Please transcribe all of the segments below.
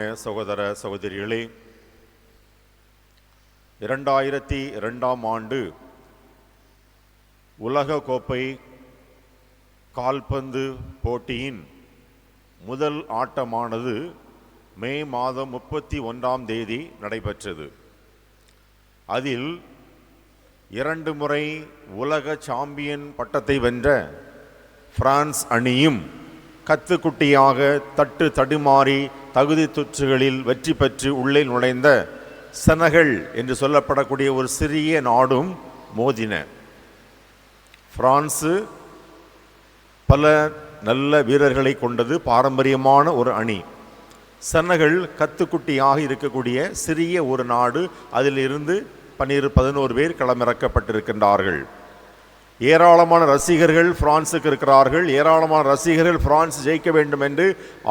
சகோதர சகோதரிகளே இரண்டாயிரத்தி இரண்டாம் ஆண்டு உலக கோப்பை கால்பந்து போட்டியின் முதல் ஆட்டமானது மே மாதம் முப்பத்தி ஒன்றாம் தேதி நடைபெற்றது. அதில் இரண்டு முறை உலக சாம்பியன் பட்டத்தை வென்ற பிரான்ஸ் அணியும் கத்துக்குட்டியாக தட்டு தடுமாறி தகுதி தொற்றுகளில் வெற்றி பெற்று உள்ளே நுழைந்த செனகல் என்று சொல்லப்படக்கூடிய ஒரு சிறிய நாடும் மோதின. பிரான்சு பல நல்ல வீரர்களை கொண்டது பாரம்பரியமான ஒரு அணி. செனகல் கத்துக்குட்டியாக இருக்கக்கூடிய சிறிய ஒரு நாடு அதிலிருந்து பன்னிரு பதினோரு பேர் களமிறக்கப்பட்டிருக்கின்றார்கள். ஏராளமான ரசிகர்கள் பிரான்ஸுக்கு இருக்கிறார்கள். ஏராளமான ரசிகர்கள் பிரான்ஸ் ஜெயிக்க வேண்டும் என்று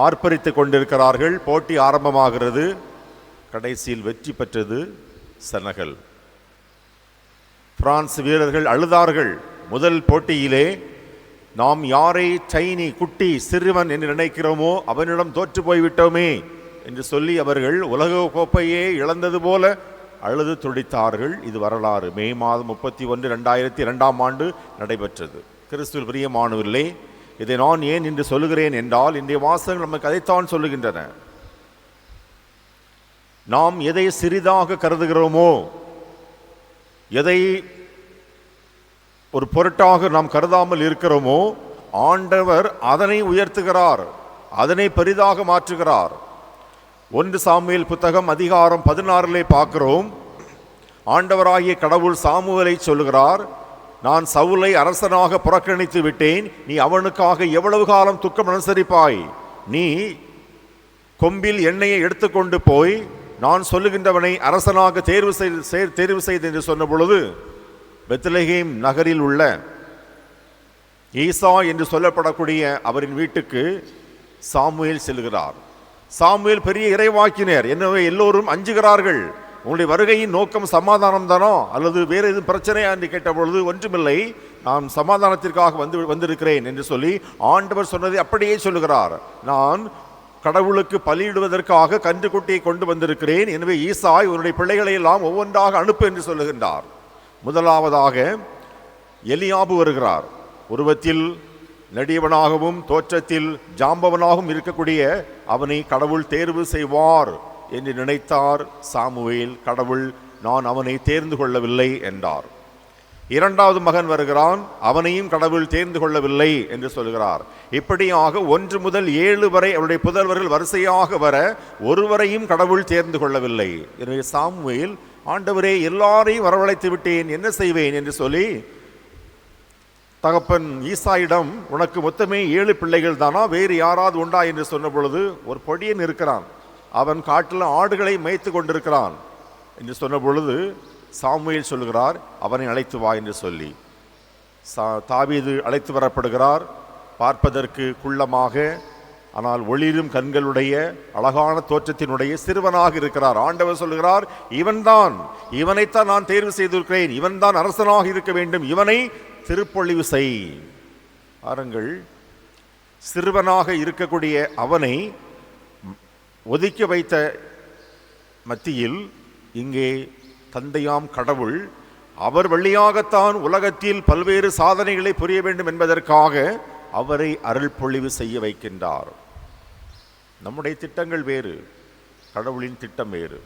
ஆர்ப்பரித்துக் கொண்டிருக்கிறார்கள். போட்டி ஆரம்பமாகிறது. கடைசியில் வெற்றி பெற்றது செனகல். பிரான்ஸ் வீரர்கள் அழுதார்கள். முதல் போட்டியிலே நாம் யாரை சைனி குட்டி சிறுவன் என்று நினைக்கிறோமோ அவனிடம் தோற்று போய்விட்டோமே என்று சொல்லி அவர்கள் உலக கோப்பையே இழந்தது போல அழுது துடித்தார்கள். இது வரலாறு. மே மாதம் முப்பத்தி ஒன்று ரெண்டாயிரத்தி இரண்டாம் ஆண்டு நடைபெற்றது. கிறிஸ்துவில் பிரியமானவர்களே இதை நான் ஏன் இன்று சொல்லுகிறேன் என்றால் இன்றைய வாசகங்கள் நமக்கு அதைத்தான் சொல்லுகின்றன. நாம் எதை சிறிதாக கருதுகிறோமோ எதை ஒரு பொருட்டாக நாம் கருதாமல் இருக்கிறோமோ ஆண்டவர் அதனை உயர்த்துகிறார் அதனை பெரிதாக மாற்றுகிறார். ஒன்று சாமுவேல் புத்தகம் அதிகாரம் பதினாறிலே பார்க்கிறோம். ஆண்டவராகிய கடவுள் சாமுவலை சொல்லுகிறார் நான் சவுலை அரசனாக புறக்கணித்து விட்டேன். நீ அவனுக்காக எவ்வளவு காலம் துக்கம் அனுசரிப்பாய்? நீ கொம்பில் எண்ணெயை எடுத்துக்கொண்டு போய் நான் சொல்லுகின்றவனை அரசனாக தேர்வு செய்து தேர்வு செய்து என்று சொன்ன பொழுது பெத்லஹேம் நகரில் உள்ள ஈசா என்று சொல்லப்படக்கூடிய அவரின் வீட்டுக்கு சாமுவேல் செல்கிறார். சாமுவேல் பெரிய இறைவாக்கினர். எனவே எல்லோரும் அஞ்சுகிறார்கள். உங்களுடைய வருகையின் நோக்கம் சமாதானம் தானோ? அல்லது வேறு எதுவும் பிரச்சனையா என்று கேட்ட பொழுது ஒன்றுமில்லை. நான் சமாதானத்திற்காக வந்து வந்திருக்கிறேன் என்று சொல்லி ஆண்டவர் சொன்னதை அப்படியே சொல்லுகிறார். நான் கடவுளுக்கு பலியிடுவதற்காக கன்றுக்குட்டியை கொண்டு வந்திருக்கிறேன். எனவே ஈசாய் உன்னுடைய பிள்ளைகளை எல்லாம் ஒவ்வொன்றாக அனுப்பு என்று சொல்லுகின்றார். முதலாவதாக எலியாபு வருகிறார். உருவத்தில் நடியவனாகவும் தோற்றத்தில் ஜாம்பவனாகவும் இருக்கக்கூடிய அவனை கடவுள் தேர்வு செய்வார் என்று நினைத்தார். சாமுவேல் கடவுள் நான் அவனை தேர்ந்து கொள்ளவில்லை என்றார். இரண்டாவது மகன் வருகிறான். அவனையும் கடவுள் தேர்ந்து கொள்ளவில்லை என்று சொல்கிறார். இப்படியாக ஒன்று முதல் ஏழு வரை அவருடைய புதல்வர்கள் வரிசையாக வர ஒருவரையும் கடவுள் தேர்ந்து கொள்ளவில்லை. எனவே சாமுவேல் ஆண்டவரே எல்லாரையும் வரவழைத்து விட்டேன் என்ன செய்வேன்? என்று சொல்லி தகப்பன் ஈசாயிடம் உனக்கு மொத்தமே ஏழு பிள்ளைகள் தானா? வேறு யாராவது உண்டா? என்று சொன்ன பொழுது ஒரு பொடியன் இருக்கிறான். அவன் காட்டில் ஆடுகளை மேய்த்து கொண்டிருக்கிறான். என்று சொன்ன பொழுது சாமுவேல் சொல்கிறார் அவனை அழைத்து வா என்று சொல்லி. சா தாவீது அழைத்து வரப்படுகிறார். பார்ப்பதற்கு குள்ளமாக ஆனால் ஒளிரும் கண்களுடைய அழகான தோற்றத்தினுடைய சிறுவனாக இருக்கிறார். ஆண்டவர் சொல்கிறார் இவன்தான் இவனைத்தான் நான் தேர்வு செய்திருக்கிறேன். இவன்தான் அரசனாக இருக்க வேண்டும். இவனை திருப்பொழிவு செய். பாருங்கள் சிறுவனாக இருக்கக்கூடிய அவனை ஒதுக்கி வைத்த மத்தியில் இங்கே தந்தையாம் கடவுள் அவர் வழியாகத்தான் உலகத்தில் பல்வேறு சாதனைகளை புரிய வேண்டும் என்பதற்காக அவரை அருள் பொழிவு செய்ய வைக்கின்றார். நம்முடைய திட்டங்கள் வேறு கடவுளின் திட்டம் வேறு.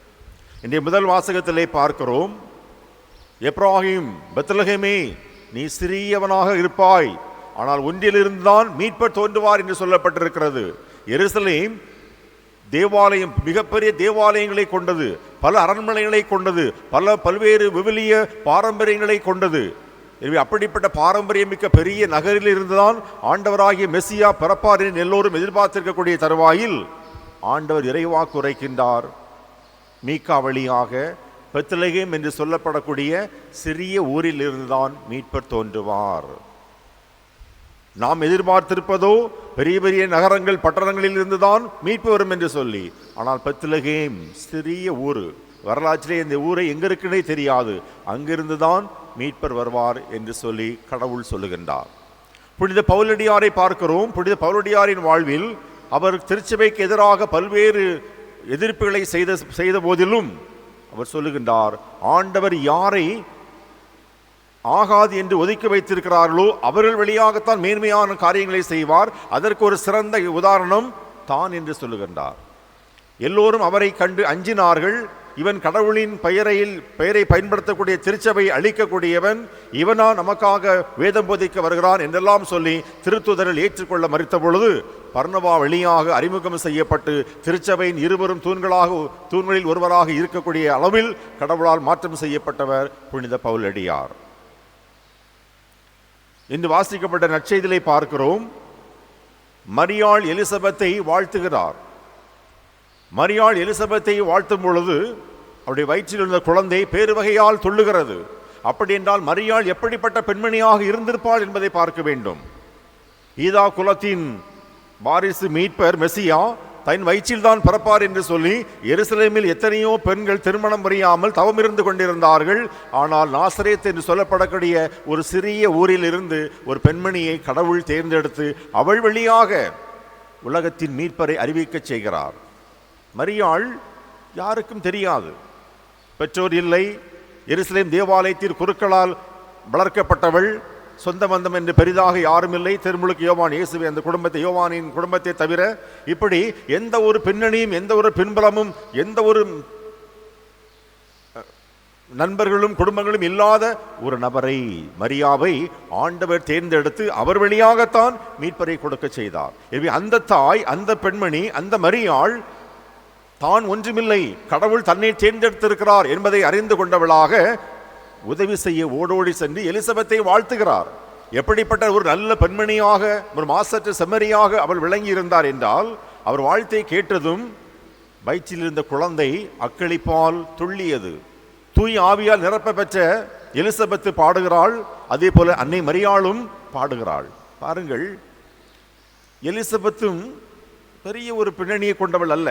இன்றைய முதல் வாசகத்திலே பார்க்கிறோம் எப்ராஹிம் பெத்லஹேமே நீ சிறியவனாக இருப்பாய். ஆனால் ஒன்றிலிருந்துதான் மீட்பர் தோன்றுவார் என்று சொல்லப்பட்டிருக்கிறது. எருசலேம் தேவாலயம் மிகப்பெரிய தேவாலயங்களை கொண்டது. பல அரண்மனைகளை கொண்டது. பல பல்வேறு விவிலிய பாரம்பரியங்களை கொண்டது. எனவே அப்படிப்பட்ட பாரம்பரியமிக்க பெரிய நகரில் இருந்துதான் ஆண்டவராகிய மெஸ்ஸியா பிறப்பார் என்று எல்லோரும் எதிர்பார்த்திருக்கக்கூடிய தருவாயில் ஆண்டவர் இறைவாக்கு உரைக்கின்றார் மீக்கா வழியாக பெத்லகேம் என்று சொல்லப்படக்கூடிய சிறிய ஊரிலிருந்துதான் மீட்பர் தோன்றுவார். நாம் எதிர்பார்த்திருப்பதோ பெரிய பெரிய நகரங்கள் பட்டணங்களில் இருந்துதான் மீட்பு வரும் என்று சொல்லி ஆனால் பெத்லகேம் சிறிய ஊர். வரலாற்றிலே இந்த ஊரை எங்க இருக்குன்னே தெரியாது. அங்கிருந்து தான் மீட்பர் வருவார் என்று சொல்லி கடவுள் சொல்லுகின்றார். புனித பவுலடியாரை பார்க்கிறோம். புனித பவுலடியாரின் வாழ்வில் அவர் திருச்சபைக்கு எதிராக பல்வேறு எதிர்ப்புகளை செய்த செய்த போதிலும் அவர் சொல்லுகின்றார் ஆண்டவர் யாரை ஆகாது என்று ஒதுக்கி வைத்திருக்கிறார்களோ அவர்கள் வழியாகத்தான் மேன்மையான காரியங்களை செய்வார். அதற்கு ஒரு சிறந்த உதாரணம் தான் என்று சொல்லுகின்றார். எல்லோரும் அவரை கண்டு அஞ்சினார்கள். இவன் கடவுளின் பெயரையில் பெயரை பயன்படுத்தக்கூடிய திருச்சபை அழிக்கக்கூடியவன் இவனா நமக்காக வேதம் போதிக்க வருகிறான் என்றெல்லாம் சொல்லி திருத்துதரில் ஏற்றுக்கொள்ள மறுத்த பொழுது பர்ணவா வழியாக அறிமுகம் செய்யப்பட்டு திருச்சபையின் இருவரும் தூண்களாக தூண்களில் ஒருவராக இருக்கக்கூடிய அளவில் கடவுளால் மாற்றம் செய்யப்பட்டவர் புனித பவுலடியார் இன்று வாசிக்கப்பட்ட நற்செய்திலை பார்க்கிறோம். மரியாள் எலிசபெத்தை வாழ்த்துகிறார். மரியாள் எலிசபெத்தை வாழ்த்தும் பொழுது அவருடைய வயிற்றில் இருந்த குழந்தை பேருவகையால் துள்ளுகிறது. அப்படி என்றால் மரியாள் எப்படிப்பட்ட பெண்மணியாக இருந்திருப்பாள் என்பதை பார்க்க வேண்டும். ஈதா குலத்தின் வாரிசு மீட்பர் மெசியா தன் வயிற்றில் தான் பிறப்பார் என்று சொல்லி எருசலேமில் எத்தனையோ பெண்கள் திருமணம் புரியாமல் தவம் இருந்து கொண்டிருந்தார்கள். ஆனால் நாசரேத் என்று சொல்லப்படக்கூடிய ஒரு சிறிய ஊரில் இருந்து ஒரு பெண்மணியை கடவுள் தேர்ந்தெடுத்து அவள் வழியாக உலகத்தின் மீட்பரை அறிவிக்கச் செய்கிறார். மரியாள் யாருக்கும் தெரியாது. பெற்றோர் இல்லை எருசலேம் தேவாலயத்தின் குருக்களால் வளர்க்கப்பட்டவள் சொந்த பந்தம் என்று பெரிதாக யாரும் இல்லை. திருமுழுக்கு யோவான் இயேசுவை அந்த குடும்பத்தை யோவானின் குடும்பத்தை தவிர இப்படி எந்த ஒரு பின்னணியும் எந்த ஒரு பின்பலமும் எந்த ஒரு நண்பர்களும் குடும்பங்களும் இல்லாத ஒரு நபரை மரியாவை ஆண்டவர் தேர்ந்தெடுத்து அவர் வழியாகத்தான் மீட்பரை கொடுக்க செய்தார். எனவே அந்த தாய் அந்த பெண்மணி அந்த மரியாள் தான் ஒன்றுமில்லை. கடவுள் தன்னை தேர்ந்தெடுத்திருக்கிறார் என்பதை அறிந்து கொண்டவளாக உதவி செய்ய ஓடோடி சென்று எலிசபெத்தை வாழ்த்துகிறார். எப்படிப்பட்ட ஒரு நல்ல பெண்மணியாக ஒரு மாசற்ற செம்மறியாக அவள் விளங்கி இருந்தார் என்றால் அவர் வாழ்த்தை கேட்டதும் வயிற்றில் இருந்த குழந்தை அக்களிப்பால் துள்ளியது. தூய் ஆவியால் நிரப்ப பெற்ற எலிசபெத்து பாடுகிறாள் அதே போல அன்னை மரியாளும் பாடுகிறாள். பாருங்கள் எலிசபெத்தும் பெரிய ஒரு பின்னணியை கொண்டவள் அல்ல.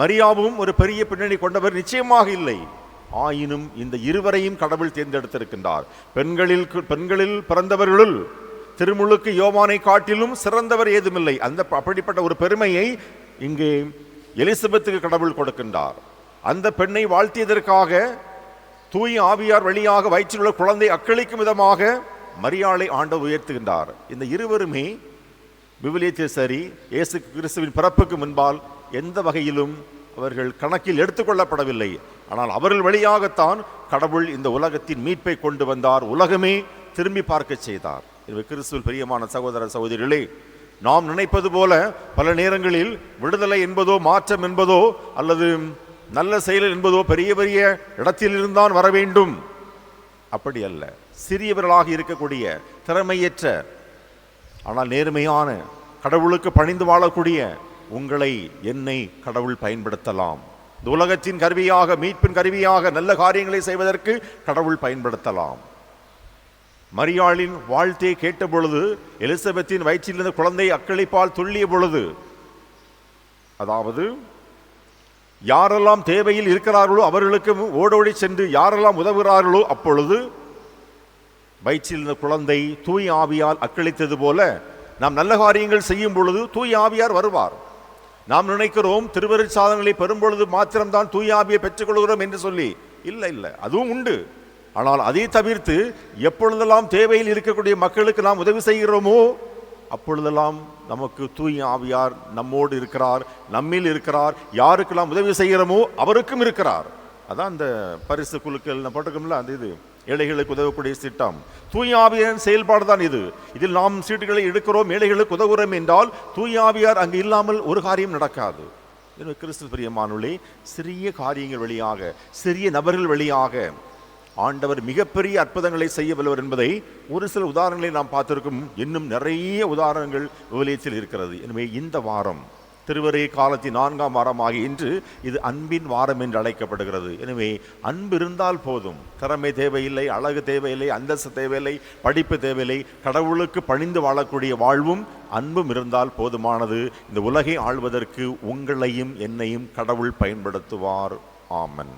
மரியாவும் ஒரு பெரிய பின்னணி கொண்டவர் நிச்சயமாக இல்லை. ஆயினும் இந்த இருவரையும் கடவுள் தேர்ந்தெடுத்திருக்கின்றார். பெண்களில் பெண்களில் பிறந்தவர்களுள் திருமுழுக்கு யோமானை காட்டிலும் சிறந்தவர் ஏதுமில்லை. அந்த அப்படிப்பட்ட ஒரு பெருமையை இங்கே எலிசபெத்துக்கு கடவுள் கொடுக்கின்றார். அந்த பெண்ணை வாழ்த்தியதற்காக தூய் ஆவியார் வழியாக வயிற்றில் உள்ள குழந்தை அக்களிக்கும் விதமாக மரியாளை ஆண்ட உயர்த்துகின்றார். இந்த இருவருமே விவிலியத்தில் சரி இயேசு கிறிஸ்துவின் பிறப்புக்கு முன்பால் எந்த வகையிலும் அவர்கள் கணக்கில் எடுத்துக்கொள்ளப்படவில்லை. ஆனால் அவர்கள் வழியாகத்தான் கடவுள் இந்த உலகத்தின் மீட்பை கொண்டு வந்தார் உலகமே திரும்பி பார்க்க செய்தார். எனவே கிறிஸ்துவில் பிரியமான சகோதர சகோதரிகளே நாம் நினைப்பது போல பல நேரங்களில் விடுதலை என்பதோ மாற்றம் என்பதோ அல்லது நல்ல செயல் என்பதோ பெரிய பெரிய இடத்திலிருந்தான் வர வேண்டும். அப்படி அல்ல. சிறியவர்களாக இருக்கக்கூடிய திறமையற்ற ஆனால் நேர்மையான கடவுளுக்கு பணிந்து வாழக்கூடிய உங்களை என்னை கடவுள் பயன்படுத்தலாம். இந்த உலகத்தின் கருவியாக மீட்பின் கருவியாக நல்ல காரியங்களை செய்வதற்கு கடவுள் பயன்படுத்தலாம். மரியாளின் வாழ்த்தை கேட்ட பொழுது எலிசபெத்தின் வயிற்றில் இருந்த குழந்தை அக்களிப்பால் துள்ளிய பொழுது அதாவது யாரெல்லாம் தேவையில் இருக்கிறார்களோ அவர்களுக்கு ஓடோடி சென்று யாரெல்லாம் உதவுகிறார்களோ அப்பொழுது வயிற்றில் இருந்த குழந்தை தூய் ஆவியால் அக்களித்தது போல நாம் நல்ல காரியங்கள் செய்யும் பொழுது தூய் ஆவியார் வருவார். நாம் நினைக்கிறோம் திருவருட் சாதனங்களை பெறும் பொழுது மாத்திரம்தான் தூய் ஆவியை பெற்றுக்கொள்கிறோம் என்று சொல்லி. இல்லை இல்லை அதுவும் உண்டு. ஆனால் அதை தவிர்த்து எப்பொழுதெல்லாம் தேவையில் இருக்கக்கூடிய மக்களுக்கு நாம் உதவி செய்கிறோமோ அப்பொழுதெல்லாம் நமக்கு தூய் ஆவியார் நம்மோடு இருக்கிறார் நம்மில் இருக்கிறார் யாருக்கெல்லாம் உதவி செய்கிறோமோ அவருக்கும் இருக்கிறார். அதான் அந்த பரிசு குழுக்கள் நான் போட்டிருக்கோம்ல அந்த இது. ஏழைகளுக்கு உதவக்கூடிய திட்டம். தூயாவியரின் செயல்பாடு தான் இது. இதில் நாம் சீட்டுகளை எடுக்கிறோம் ஏழைகளுக்கு உதவுகிறோம் என்றால் தூயாவியார் அங்கு இல்லாமல் ஒரு காரியம் நடக்காது. எனவே கிறிஸ்து பிரியமானுள்ளே சிறிய காரியங்கள் வழியாக சிறிய நபர்கள் வழியாக ஆண்டவர் மிகப்பெரிய அற்புதங்களை செய்ய வல்லவர் என்பதை ஒரு சில உதாரணங்களை நாம் பார்த்திருக்கும். இன்னும் நிறைய உதாரணங்கள் விவலியத்தில் இருக்கிறது. எனவே இந்த வாரம் திருவரை காலத்தின் நான்காம் வாரமாகிய இன்று இது அன்பின் வாரம் என்று அழைக்கப்படுகிறது. எனவே அன்பு இருந்தால் போதும். திறமை தேவையில்லை அழகு தேவையில்லை அந்தஸ்து தேவையில்லை படிப்பு தேவையில்லை கடவுளுக்கு பணிந்து வாழக்கூடிய வாழ்வும் அன்பும் இருந்தால் போதுமானது. இந்த உலகை ஆள்வதற்கு உங்களையும் என்னையும் கடவுள் பயன்படுத்துவார். ஆமன்.